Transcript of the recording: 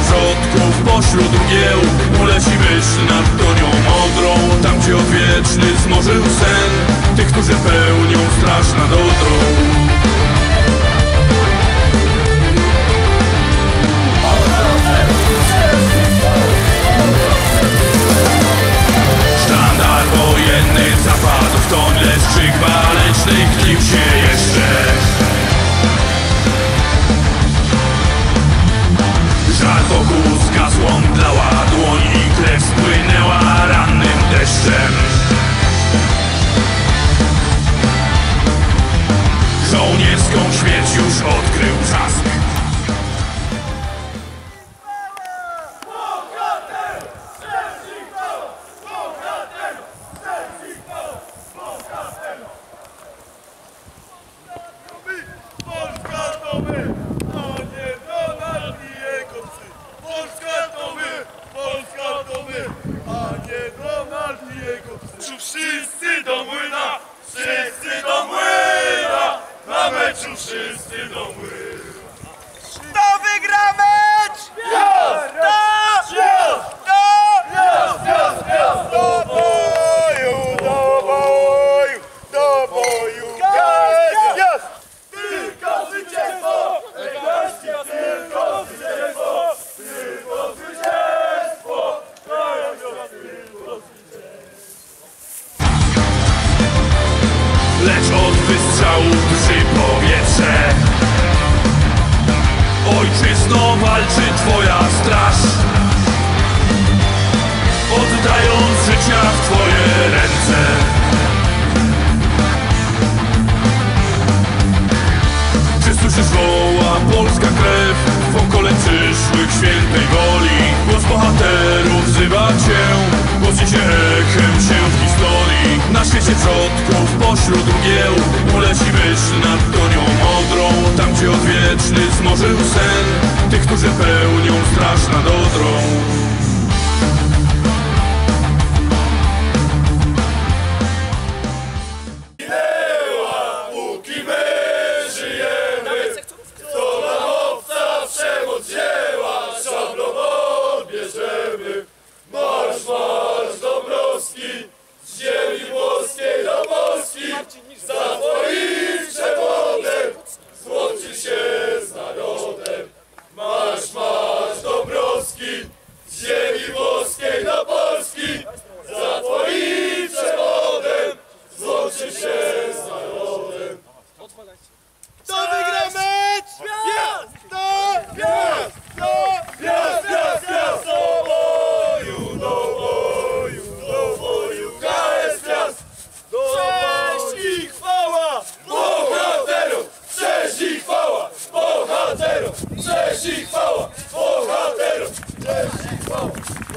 przodków pośród mgieł. Uleci myśl nad donią mądrą Tam gdzie odwieczny zmorzył sen. Tych, którzy pełnią straż nad odrą. jestem. Żołnierską śmierć już odkrył na łzy powietrze. Ojczyzno walczy twoja straż. Oddając życia w twoje ręce. Czy słyszysz woła polska krew? Wokole przyszłych świętej woli Głos bohaterów wzywa cię. Głos się był sen. Tych, którzy pełnią straszna noc go!